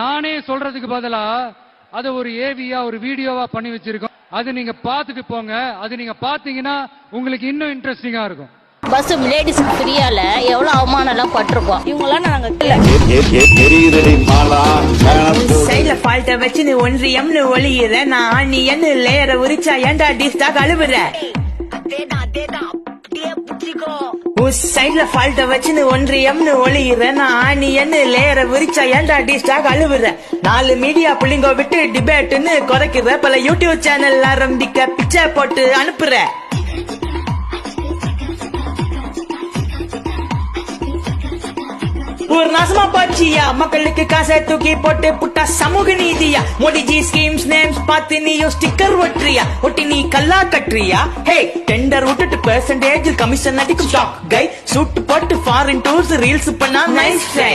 நானே சொல்றதுக்கு பதிலா அதை ஒரு ஏவியா ஒரு வீடியோவா பண்ணி வச்சிருக்கோம். அது நீங்க பார்த்துட்டு போங்க. அது நீங்க பாத்தீங்கன்னா உங்களுக்கு இன்னும் இன்ட்ரெஸ்டிங்கா இருக்கும். பஸ் லேடிஸ்க்கு ஃப்ரீயால எவ்வளவு அவமானம் எல்லாம் பட்டிருக்கோம். இவங்கெல்லாம் நாங்க சைடுல ஃபால்ட்ட வச்சு நீ ஒன்றியம்னு ஒளியிற. நான் நீ என்ன லேயர உரிச்சா ஏன்டா டிஸ்டா கழுவுற? உஸ் சைட்ல ஃபால்ட்ட வச்சு நீ ஒன்றியம்னு ஒளியிற நான் நீ என்ன லேயர உரிச்சா ஏன்டா டிஸ்டா அழுவுற? நாலு மீடியா புள்ளிங்க விட்டு டிபேட்டுன்னு குறைக்கிற. பல யூடியூப் சேனல் ஆரம்பிக்க பிச்சை போட்டு அனுப்புற. ஒரு நாசமா பாச்சியா? மக்களுக்கு காசை தூக்கி போட்டு புட்டா சமூக நீதியா? மோடிஜி ஸ்கீம்ஸ் நேம்ஸ் பார்த்து நீயும் ஸ்டிக்கர் ஒட்டுறியா? ஒட்டி நீ கல்லா கட்டுறியா? ஹே டெண்டர் விட்டுட்டு பெர்சன்டேஜ் கமிஷன் அடிக்கும் ஸ்டாக் கை சூட்டு போட்டு ஃபாரின் டூர்ஸ் ரீல்ஸ் பண்ணா nice try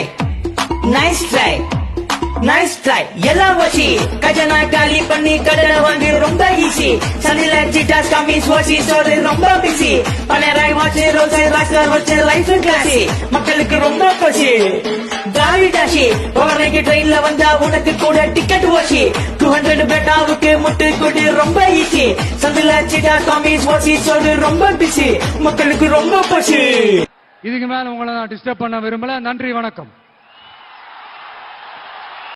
nice try nice try எல்லாம் வச்சு கஜனா காலி பண்ணி கடனை வாங்கி ரொம்ப ஈஸி சனில ஜிட்டாஸ் கமிஸ் ஓசி சோறு ரொம்ப பிஸி பணம் வாட்சி ரோசை ராக்கர் வச்சு லைஃப் கிளாசி மக்களுக்கு ரொம்ப பசி. திராவிடாசி ஓவர்நைட் ட்ரெயின்ல வந்தா உனக்கு கூட டிக்கெட் ஓசி. டூ ஹண்ட்ரட் பேட்டாவுக்கு முட்டு கொடு ரொம்ப ஈஸி சந்தில சிட்டா சாமி ஓசி சோறு ரொம்ப பிசி மக்களுக்கு ரொம்ப பசி. இதுக்கு மேல உங்களை நான் டிஸ்டர்ப் பண்ண விரும்பல. நன்றி வணக்கம்.